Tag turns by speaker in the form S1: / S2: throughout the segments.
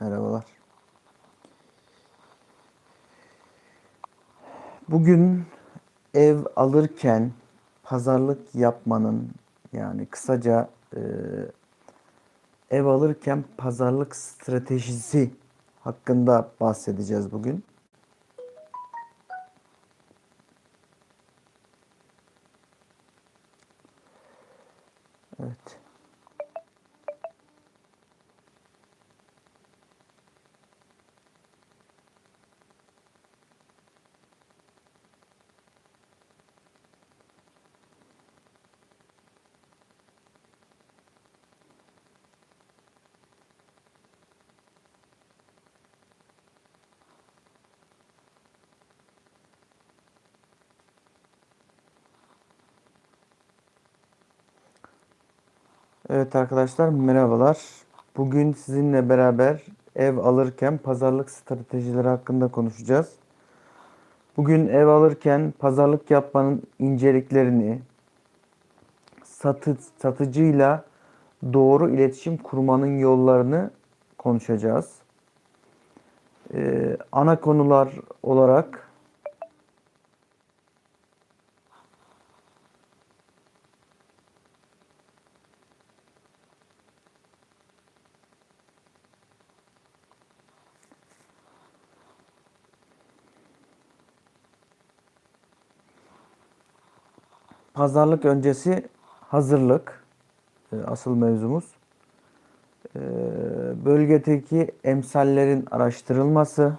S1: Merhabalar. Bugün ev alırken pazarlık yapmanın yani kısaca e, ev alırken pazarlık stratejisi hakkında bahsedeceğiz bugün. Evet arkadaşlar merhabalar. Bugün sizinle beraber ev alırken pazarlık stratejileri hakkında konuşacağız. Bugün ev alırken pazarlık yapmanın inceliklerini, satı, satıcıyla doğru iletişim kurmanın yollarını konuşacağız. Ee, ana konular olarak Pazarlık öncesi hazırlık e, asıl mevzumuz. E, Bölgedeki emsallerin araştırılması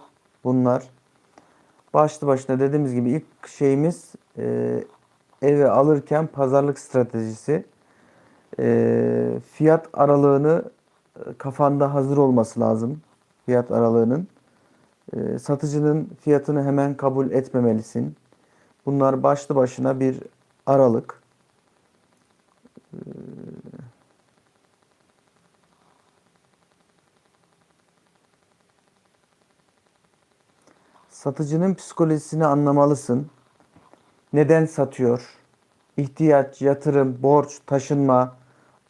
S1: bunlar. Başlı başına dediğimiz gibi ilk şeyimiz e, evi alırken pazarlık stratejisi. E, Fiyat aralığını kafanda hazır olması lazım. Fiyat aralığının. Satıcının fiyatını hemen kabul etmemelisin. Bunlar başlı başına bir aralık. Ee, Satıcının psikolojisini anlamalısın. Neden satıyor? İhtiyaç, yatırım, borç, taşınma,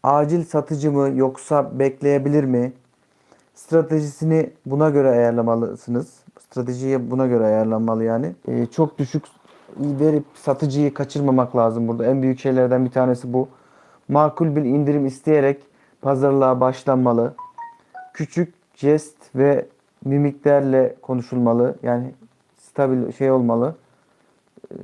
S1: acil satıcı mı yoksa bekleyebilir mi? Stratejisini buna göre ayarlamalısınız. Stratejiyi buna göre ayarlanmalı yani. Ee, çok düşük verip satıcıyı kaçırmamak lazım burada. En büyük şeylerden bir tanesi bu. Makul bir indirim isteyerek pazarlığa başlanmalı. Küçük jest ve mimiklerle konuşulmalı. Yani stabil şey olmalı. Ee,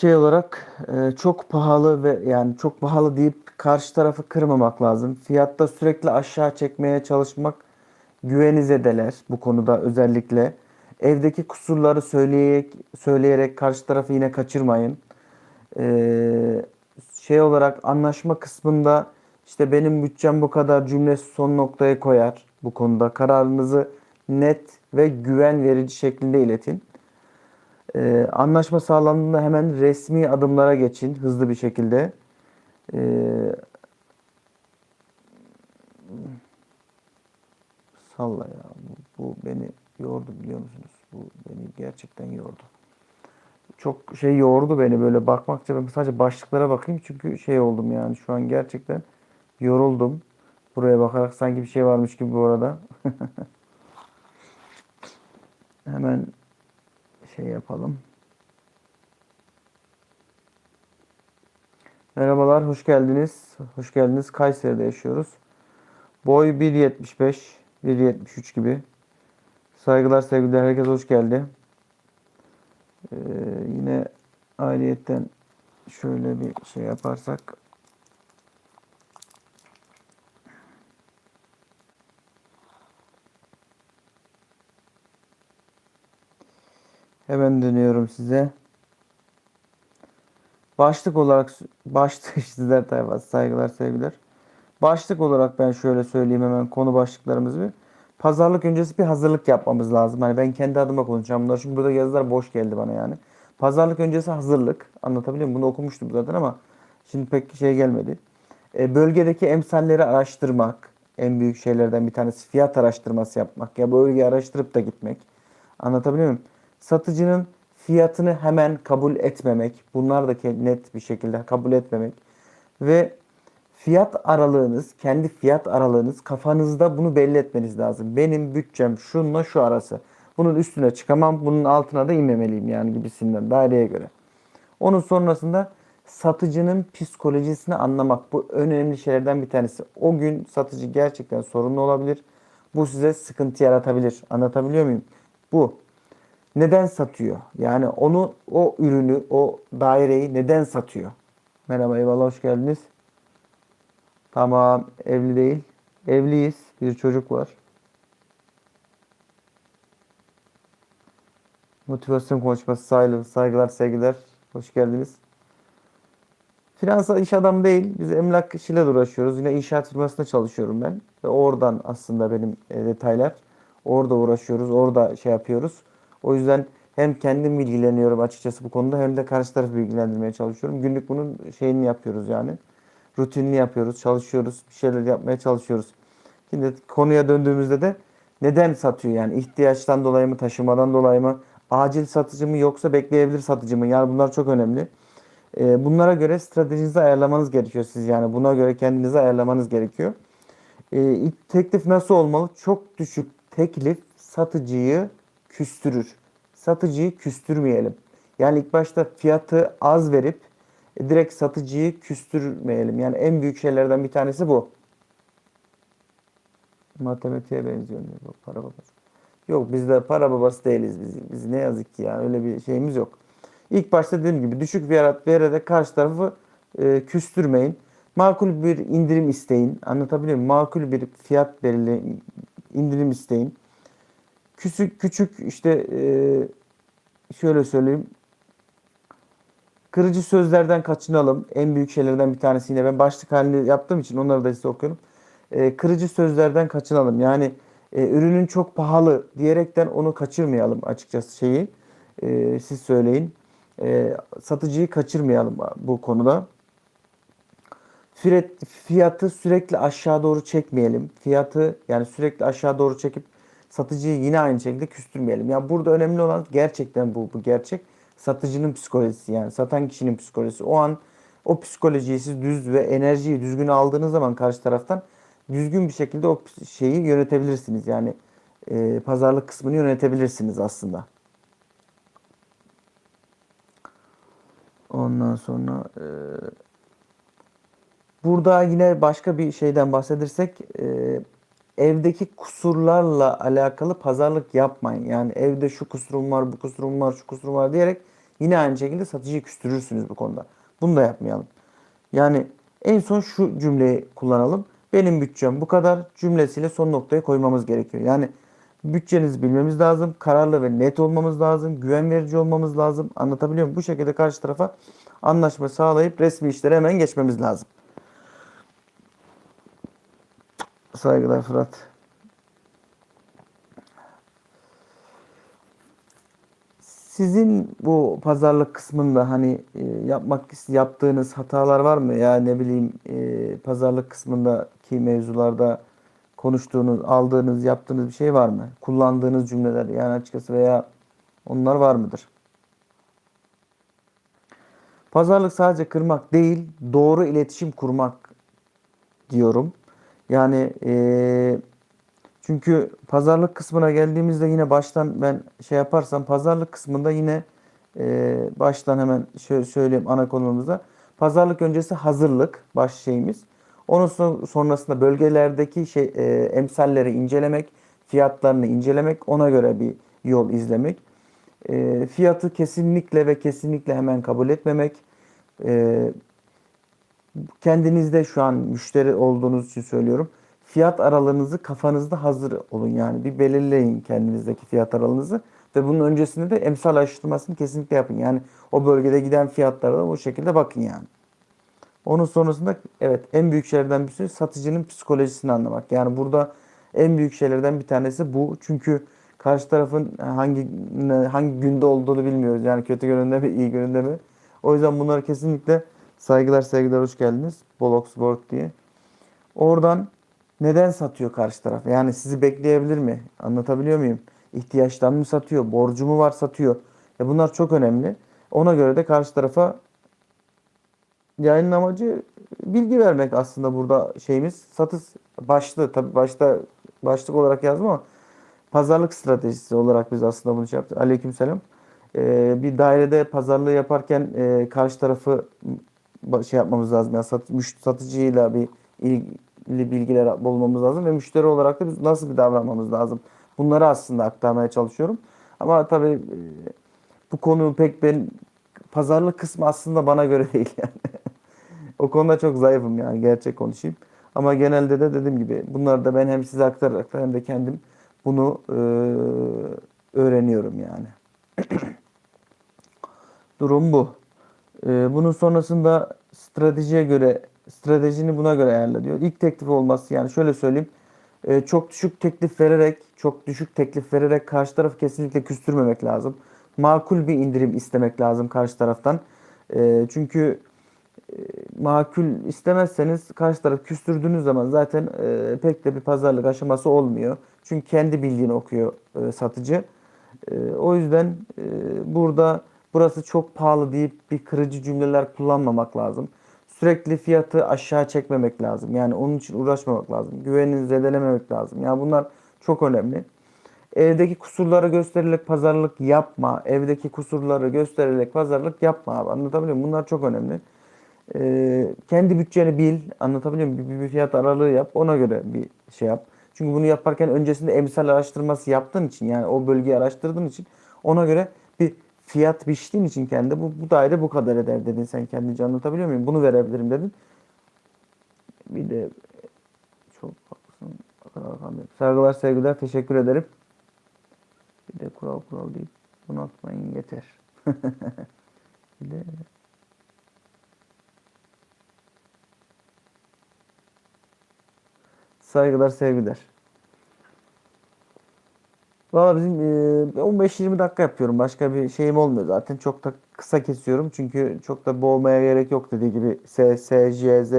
S1: şey olarak e, çok pahalı ve yani çok pahalı deyip karşı tarafı kırmamak lazım. Fiyatta sürekli aşağı çekmeye çalışmak güveni zedeler bu konuda özellikle. Evdeki kusurları söyleyerek, söyleyerek karşı tarafı yine kaçırmayın. Ee, şey olarak anlaşma kısmında işte benim bütçem bu kadar cümlesi son noktaya koyar bu konuda. Kararınızı net ve güven verici şeklinde iletin. Ee, anlaşma sağlandığında hemen resmi adımlara geçin hızlı bir şekilde. Ee, salla ya. Bu, bu beni yordu biliyor musunuz? Bu beni gerçekten yordu. Çok şey yordu beni böyle bakmakça ben sadece başlıklara bakayım çünkü şey oldum yani şu an gerçekten yoruldum. Buraya bakarak sanki bir şey varmış gibi bu arada. Hemen şey yapalım. Merhabalar, hoş geldiniz. Hoş geldiniz. Kayseri'de yaşıyoruz. Boy 1.75, 1.73 gibi. Saygılar, sevgiler. Herkes hoş geldi. Ee, yine ayrıyetten şöyle bir şey yaparsak Hemen dönüyorum size. Başlık olarak başlık sizler tayfası saygılar sevgiler. Başlık olarak ben şöyle söyleyeyim hemen konu başlıklarımızı bir. Pazarlık öncesi bir hazırlık yapmamız lazım. Hani ben kendi adıma konuşacağım bunlar. Çünkü burada yazılar boş geldi bana yani. Pazarlık öncesi hazırlık. Anlatabiliyor muyum? Bunu okumuştum zaten ama şimdi pek şey gelmedi. E, bölgedeki emsalleri araştırmak. En büyük şeylerden bir tanesi fiyat araştırması yapmak ya bölgeyi araştırıp da gitmek. Anlatabiliyor muyum? Satıcının fiyatını hemen kabul etmemek. Bunlar da net bir şekilde kabul etmemek. Ve fiyat aralığınız, kendi fiyat aralığınız kafanızda bunu belli etmeniz lazım. Benim bütçem şunla şu arası. Bunun üstüne çıkamam, bunun altına da inmemeliyim yani gibisinden daireye göre. Onun sonrasında satıcının psikolojisini anlamak bu önemli şeylerden bir tanesi. O gün satıcı gerçekten sorunlu olabilir. Bu size sıkıntı yaratabilir. Anlatabiliyor muyum? Bu. Neden satıyor? Yani onu o ürünü, o daireyi neden satıyor? Merhaba eyvallah hoş geldiniz. Tamam evli değil. Evliyiz. Bir çocuk var. Motivasyon konuşması, saygılar, saygılar, sevgiler. Hoş geldiniz. Finansal iş adamı değil. Biz emlak işiyle uğraşıyoruz. Yine inşaat firmasında çalışıyorum ben. Ve oradan aslında benim e, detaylar. Orada uğraşıyoruz. Orada şey yapıyoruz. O yüzden hem kendim bilgileniyorum açıkçası bu konuda hem de karşı tarafı bilgilendirmeye çalışıyorum. Günlük bunun şeyini yapıyoruz yani. Rutinini yapıyoruz, çalışıyoruz, bir şeyler yapmaya çalışıyoruz. Şimdi konuya döndüğümüzde de neden satıyor yani ihtiyaçtan dolayı mı, taşımadan dolayı mı, acil satıcı mı yoksa bekleyebilir satıcı mı? Yani bunlar çok önemli. Ee, bunlara göre stratejinizi ayarlamanız gerekiyor siz yani buna göre kendinizi ayarlamanız gerekiyor. Ee, teklif nasıl olmalı? Çok düşük teklif satıcıyı küstürür. Satıcıyı küstürmeyelim. Yani ilk başta fiyatı az verip e, direkt satıcıyı küstürmeyelim. Yani en büyük şeylerden bir tanesi bu. Matematiğe benziyor diyor bu para babası. Yok biz de para babası değiliz biz. Biz ne yazık ki yani öyle bir şeyimiz yok. İlk başta dediğim gibi düşük fiyat vererek karşı tarafı e, küstürmeyin. Makul bir indirim isteyin. Anlatabiliyor muyum? Makul bir fiyat belirli indirim isteyin. Küçük küçük işte e, şöyle söyleyeyim. Kırıcı sözlerden kaçınalım. En büyük şeylerden bir tanesi yine ben başlık halinde yaptığım için onları da size okuyorum. E, kırıcı sözlerden kaçınalım. Yani e, ürünün çok pahalı diyerekten onu kaçırmayalım açıkçası şeyi. Siz söyleyin. Satıcıyı kaçırmayalım bu konuda. Fiyat, fiyatı sürekli aşağı doğru çekmeyelim. Fiyatı yani sürekli aşağı doğru çekip satıcıyı yine aynı şekilde küstürmeyelim. Yani burada önemli olan gerçekten bu, bu gerçek. Satıcının psikolojisi yani satan kişinin psikolojisi. O an o psikolojiyi siz düz ve enerjiyi düzgün aldığınız zaman karşı taraftan düzgün bir şekilde o şeyi yönetebilirsiniz. Yani e, pazarlık kısmını yönetebilirsiniz aslında. Ondan sonra e, burada yine başka bir şeyden bahsedirsek e, evdeki kusurlarla alakalı pazarlık yapmayın. Yani evde şu kusurum var, bu kusurum var, şu kusurum var diyerek yine aynı şekilde satıcıyı küstürürsünüz bu konuda. Bunu da yapmayalım. Yani en son şu cümleyi kullanalım. Benim bütçem bu kadar cümlesiyle son noktaya koymamız gerekiyor. Yani bütçenizi bilmemiz lazım. Kararlı ve net olmamız lazım. Güven verici olmamız lazım. Anlatabiliyor muyum? Bu şekilde karşı tarafa anlaşma sağlayıp resmi işlere hemen geçmemiz lazım. Saygılar Fırat. Sizin bu pazarlık kısmında hani e, yapmak yaptığınız hatalar var mı? Ya ne bileyim e, pazarlık kısmındaki mevzularda konuştuğunuz, aldığınız, yaptığınız bir şey var mı? Kullandığınız cümleler yani açıkçası veya onlar var mıdır? Pazarlık sadece kırmak değil, doğru iletişim kurmak diyorum. Yani eee, çünkü pazarlık kısmına geldiğimizde yine baştan ben şey yaparsam pazarlık kısmında yine eee, baştan hemen şöyle söyleyeyim ana konumuzda. Pazarlık öncesi hazırlık baş şeyimiz. Onun son- sonrasında bölgelerdeki şey eee, emsalleri incelemek, fiyatlarını incelemek, ona göre bir yol izlemek. Eee, fiyatı kesinlikle ve kesinlikle hemen kabul etmemek. Eee kendinizde şu an müşteri olduğunuz için söylüyorum. Fiyat aralığınızı kafanızda hazır olun. Yani bir belirleyin kendinizdeki fiyat aralığınızı. Ve bunun öncesinde de emsal araştırmasını kesinlikle yapın. Yani o bölgede giden fiyatlara da bu şekilde bakın yani. Onun sonrasında evet en büyük şeylerden birisi satıcının psikolojisini anlamak. Yani burada en büyük şeylerden bir tanesi bu. Çünkü karşı tarafın hangi hangi günde olduğunu bilmiyoruz. Yani kötü gününde mi iyi gününde mi. O yüzden bunları kesinlikle saygılar sevgiler hoş geldiniz. Bolox World diye. Oradan Neden satıyor karşı taraf? Yani sizi bekleyebilir mi? Anlatabiliyor muyum? İhtiyaçlarını mı satıyor? Borcu mu var satıyor? Ya bunlar çok önemli. Ona göre de karşı tarafa yayının amacı bilgi vermek aslında burada şeyimiz. Satış başlığı tabii başta başlık olarak yazdım ama pazarlık stratejisi olarak biz aslında bunu şey yaptık. Aleykümselam. Ee, bir dairede pazarlığı yaparken e, karşı tarafı şey yapmamız lazım. Yani sat, satıcıyla bir ilgili bilgiler bulmamız lazım ve müşteri olarak da biz nasıl bir davranmamız lazım. Bunları aslında aktarmaya çalışıyorum. Ama tabii e, bu konu pek ben pazarlık kısmı aslında bana göre değil yani. O konuda çok zayıfım yani gerçek konuşayım. Ama genelde de dediğim gibi bunları da ben hem size aktararak hem de kendim bunu e, öğreniyorum yani. Durum bu. E, bunun sonrasında stratejiye göre stratejini buna göre ayarla diyor. İlk teklif olması yani şöyle söyleyeyim. E, çok düşük teklif vererek çok düşük teklif vererek karşı tarafı kesinlikle küstürmemek lazım. Makul bir indirim istemek lazım karşı taraftan. E, çünkü e, makul istemezseniz karşı taraf küstürdüğünüz zaman zaten pek de bir pazarlık aşaması olmuyor. Çünkü kendi bildiğini okuyor satıcı. O yüzden e, burada burası çok pahalı deyip bir kırıcı cümleler kullanmamak lazım. Sürekli fiyatı aşağı çekmemek lazım. Yani onun için uğraşmamak lazım. Güvenini zedelememek lazım. Yani bunlar çok önemli. Evdeki kusurları göstererek pazarlık yapma. Evdeki kusurları göstererek pazarlık yapma abi. Anlatabiliyor muyum? Bunlar çok önemli. Ee, kendi bütçeni bil. Anlatabiliyor muyum? Bir, bir, fiyat aralığı yap. Ona göre bir şey yap. Çünkü bunu yaparken öncesinde emsal araştırması yaptığın için yani o bölgeyi araştırdığın için ona göre fiyat biçtiğin için kendi bu, bu daire bu kadar eder dedin sen kendince anlatabiliyor muyum? Bunu verebilirim dedin. Bir de çok haklısın. Saygılar sevgiler teşekkür ederim. Bir de kural kural deyip bunu atmayın yeter. bir de Saygılar, sevgiler. Valla bizim e, 15-20 dakika yapıyorum. Başka bir şeyim olmuyor zaten. Çok da kısa kesiyorum. Çünkü çok da boğmaya gerek yok dediği gibi. S,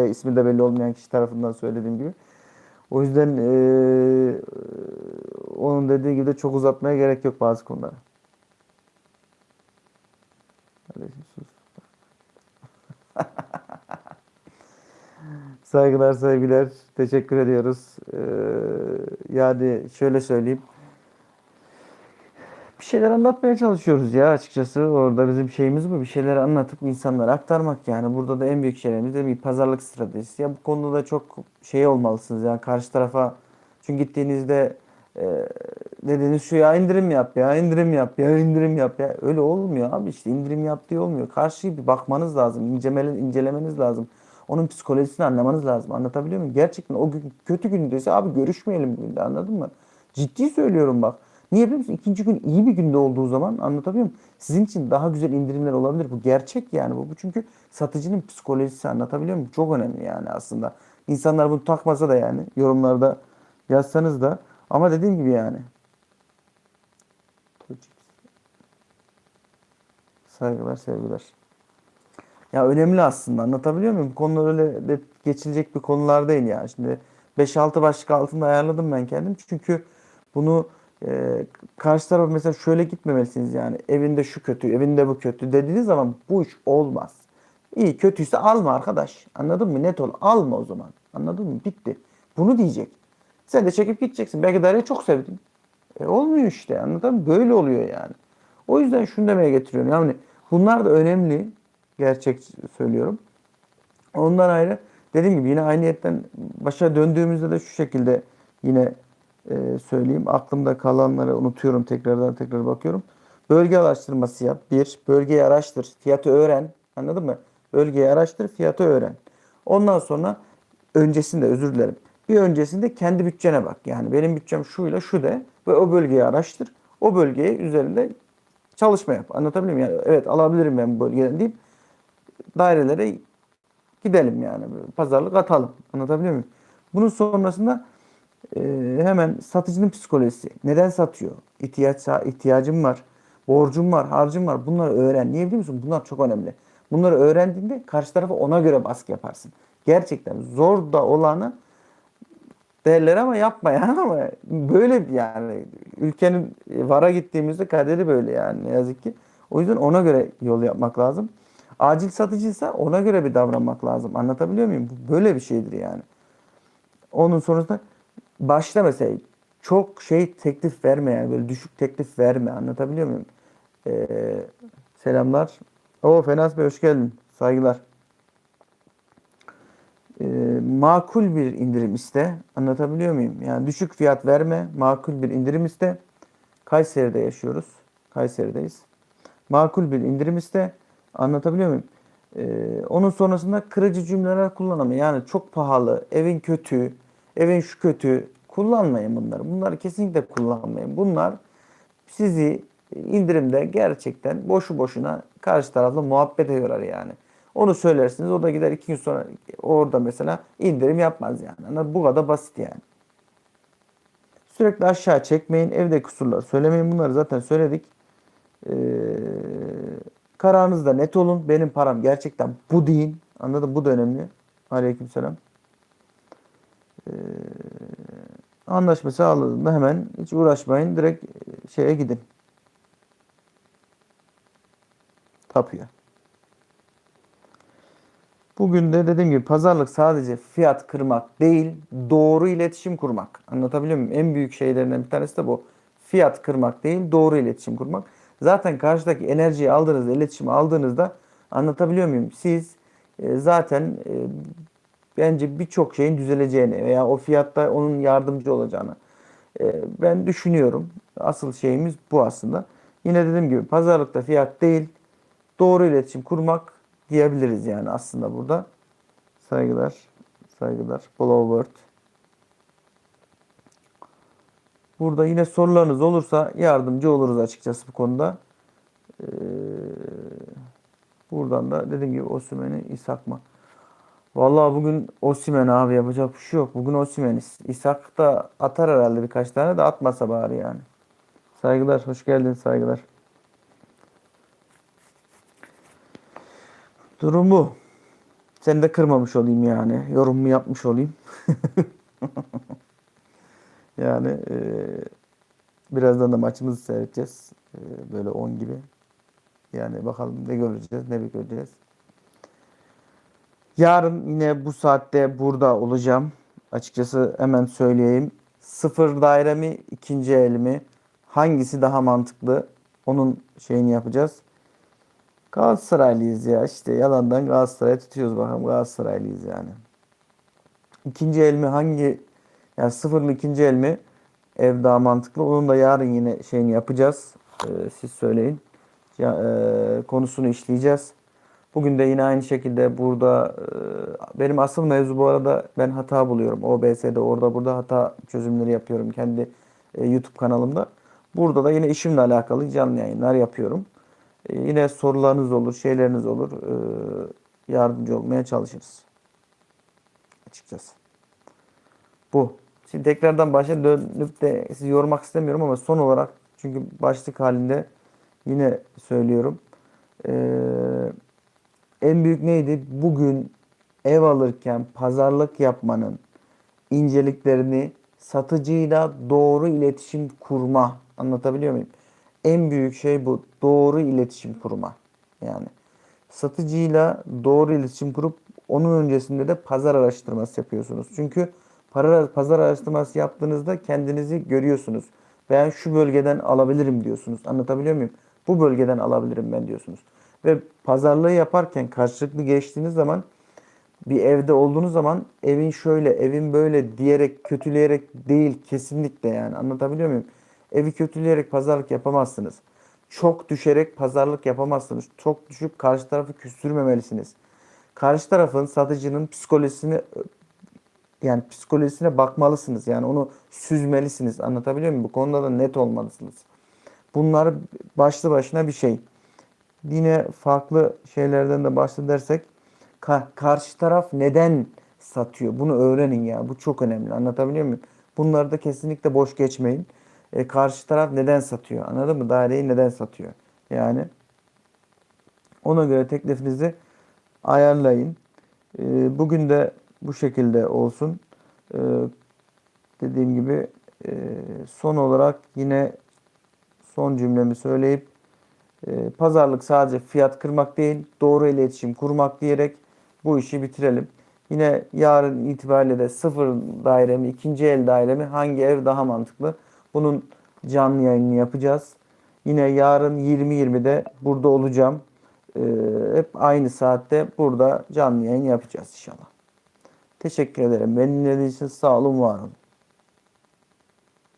S1: ismi de belli olmayan kişi tarafından söylediğim gibi. O yüzden e, onun dediği gibi de çok uzatmaya gerek yok bazı konulara. Kardeşim sus. Saygılar, sevgiler. Teşekkür ediyoruz. Ee, yani şöyle söyleyeyim. Bir şeyler anlatmaya çalışıyoruz ya açıkçası. Orada bizim şeyimiz bu. Bir şeyler anlatıp insanlara aktarmak yani. Burada da en büyük şeylerimiz de bir pazarlık stratejisi. Ya bu konuda da çok şey olmalısınız yani karşı tarafa. Çünkü gittiğinizde e, dediğiniz şu ya indirim yap ya indirim yap ya indirim yap ya. Öyle olmuyor abi işte indirim yap diye olmuyor. Karşıyı bir bakmanız lazım. incelemeniz, incelemeniz lazım. Onun psikolojisini anlamanız lazım. Anlatabiliyor muyum? Gerçekten o gün kötü gündeyse abi görüşmeyelim bugün de anladın mı? Ciddi söylüyorum bak. Niye biliyor musun? İkinci gün iyi bir günde olduğu zaman anlatabiliyor muyum? Sizin için daha güzel indirimler olabilir. Bu gerçek yani bu. Çünkü satıcının psikolojisi anlatabiliyor muyum? Çok önemli yani aslında. İnsanlar bunu takmasa da yani yorumlarda yazsanız da ama dediğim gibi yani. Saygılar sevgiler. Ya önemli aslında anlatabiliyor muyum? Bu konular öyle de geçilecek bir konular değil yani. Şimdi 5-6 başlık altında ayarladım ben kendim. Çünkü bunu e, karşı taraf mesela şöyle gitmemelisiniz yani. Evinde şu kötü, evinde bu kötü dediğiniz zaman bu iş olmaz. İyi kötüyse alma arkadaş. Anladın mı? Net ol. Alma o zaman. Anladın mı? Bitti. Bunu diyecek. Sen de çekip gideceksin. Belki daireyi çok sevdin. E, olmuyor işte. Anladın mı? Böyle oluyor yani. O yüzden şunu demeye getiriyorum. Yani bunlar da önemli. Gerçek söylüyorum. Ondan ayrı dediğim gibi yine aynı niyetten başa döndüğümüzde de şu şekilde yine e, söyleyeyim. Aklımda kalanları unutuyorum. Tekrardan tekrar bakıyorum. Bölge araştırması yap. Bir, bölgeyi araştır. Fiyatı öğren. Anladın mı? Bölgeyi araştır. Fiyatı öğren. Ondan sonra öncesinde özür dilerim. Bir öncesinde kendi bütçene bak. Yani benim bütçem şuyla şu de ve o bölgeyi araştır. O bölgeyi üzerinde çalışma yap. Anlatabiliyor muyum? Yani evet alabilirim ben bu bölgeden deyip dairelere gidelim yani. Pazarlık atalım. Anlatabiliyor muyum? Bunun sonrasında e, hemen satıcının psikolojisi. Neden satıyor? İhtiyaç, ihtiyacım var. Borcum var, harcım var. Bunları öğren. Niye biliyor musun? Bunlar çok önemli. Bunları öğrendiğinde karşı tarafa ona göre baskı yaparsın. Gerçekten zor da olanı derler ama yapma yani ama böyle yani ülkenin vara gittiğimizde kaderi böyle yani ne yazık ki. O yüzden ona göre yol yapmak lazım. Acil satıcıysa ona göre bir davranmak lazım. Anlatabiliyor muyum? Böyle bir şeydir yani. Onun sonrasında başta mesela çok şey teklif verme yani böyle düşük teklif verme. Anlatabiliyor muyum? Ee, selamlar. O Fenas Bey hoş geldin. Saygılar. Ee, makul bir indirim iste. Anlatabiliyor muyum? Yani düşük fiyat verme. Makul bir indirim iste. Kayseri'de yaşıyoruz. Kayseri'deyiz. Makul bir indirim iste. Anlatabiliyor muyum? Ee, onun sonrasında kırıcı cümleler kullanamıyor. Yani çok pahalı, evin kötü, evin şu kötü. Kullanmayın bunları. Bunları kesinlikle kullanmayın. Bunlar sizi indirimde gerçekten boşu boşuna karşı tarafla muhabbete yorar yani. Onu söylersiniz o da gider iki gün sonra orada mesela indirim yapmaz yani. Bu kadar basit yani. Sürekli aşağı çekmeyin. Evde kusurlar söylemeyin. Bunları zaten söyledik. Ee, kararınızda net olun. Benim param gerçekten bu deyin. Anladın Bu da önemli. Aleykümselam. Ee, anlaşma sağladığında hemen hiç uğraşmayın. Direkt şeye gidin. Tapuya. Bugün de dediğim gibi pazarlık sadece fiyat kırmak değil, doğru iletişim kurmak. Anlatabiliyor muyum? En büyük şeylerinden bir tanesi de bu. Fiyat kırmak değil, doğru iletişim kurmak. Zaten karşıdaki enerjiyi aldığınızda, iletişimi aldığınızda anlatabiliyor muyum? Siz e, zaten e, bence birçok şeyin düzeleceğini veya o fiyatta onun yardımcı olacağını e, ben düşünüyorum. Asıl şeyimiz bu aslında. Yine dediğim gibi pazarlıkta fiyat değil, doğru iletişim kurmak diyebiliriz yani aslında burada. Saygılar, saygılar. Blow word. Burada yine sorularınız olursa yardımcı oluruz açıkçası bu konuda. Ee, buradan da dediğim gibi Osimhen'i İshak mı? Vallahi bugün Osimhen abi yapacak bir şey yok. Bugün Osimhen. İshak da atar herhalde birkaç tane de atmasa bari yani. Saygılar, hoş geldin saygılar. Durum bu. Seni de kırmamış olayım yani. Yorumumu yapmış olayım. yani e, birazdan da maçımızı seyredeceğiz. E, böyle 10 gibi. Yani bakalım ne göreceğiz, ne göreceğiz. Yarın yine bu saatte burada olacağım. Açıkçası hemen söyleyeyim. Sıfır daire mi, ikinci el mi? Hangisi daha mantıklı? Onun şeyini yapacağız. Galatasaraylıyız ya işte yalandan Galatasaray'ı tutuyoruz bakalım Galatasaraylıyız yani. İkinci el mi hangi yani sıfırlı ikinci el mi ev daha mantıklı. Onun da yarın yine şeyini yapacağız. Ee, siz söyleyin. Ya, e, konusunu işleyeceğiz. Bugün de yine aynı şekilde burada e, benim asıl mevzu bu arada ben hata buluyorum. OBS'de orada burada hata çözümleri yapıyorum kendi e, YouTube kanalımda. Burada da yine işimle alakalı canlı yayınlar yapıyorum. E, yine sorularınız olur, şeyleriniz olur. Yardımcı olmaya çalışırız. Açıkçası. Bu. Şimdi tekrardan başa dönüp de sizi yormak istemiyorum ama son olarak çünkü başlık halinde yine söylüyorum. Ee, en büyük neydi? Bugün ev alırken pazarlık yapmanın inceliklerini satıcıyla doğru iletişim kurma. Anlatabiliyor muyum? En büyük şey bu. Doğru iletişim kurma. Yani satıcıyla doğru iletişim kurup onun öncesinde de pazar araştırması yapıyorsunuz. Çünkü para, pazar araştırması yaptığınızda kendinizi görüyorsunuz. Ben şu bölgeden alabilirim diyorsunuz. Anlatabiliyor muyum? Bu bölgeden alabilirim ben diyorsunuz. Ve pazarlığı yaparken karşılıklı geçtiğiniz zaman bir evde olduğunuz zaman evin şöyle, evin böyle diyerek, kötüleyerek değil kesinlikle yani anlatabiliyor muyum? Evi kötüleyerek pazarlık yapamazsınız. Çok düşerek pazarlık yapamazsınız. Çok düşüp karşı tarafı küstürmemelisiniz. Karşı tarafın satıcının psikolojisini yani psikolojisine bakmalısınız. Yani onu süzmelisiniz. Anlatabiliyor muyum? Bu konuda da net olmalısınız. Bunlar başlı başına bir şey. Yine farklı şeylerden de bahsedersek ka- karşı taraf neden satıyor? Bunu öğrenin ya. Bu çok önemli. Anlatabiliyor muyum? Bunları da kesinlikle boş geçmeyin. E, karşı taraf neden satıyor? Anladın mı? Daireyi neden satıyor? Yani ona göre teklifinizi ayarlayın. E, bugün de bu şekilde olsun. E, dediğim gibi e, son olarak yine son cümlemi söyleyip e, pazarlık sadece fiyat kırmak değil, doğru iletişim kurmak diyerek bu işi bitirelim. Yine yarın itibariyle de sıfır daire mi, ikinci el daire mi, hangi ev daha mantıklı? Bunun canlı yayınını yapacağız. Yine yarın 20.20'de burada olacağım. E, hep aynı saatte burada canlı yayın yapacağız inşallah. Teşekkür ederim. Beni dinlediğiniz için sağ olun, var olun.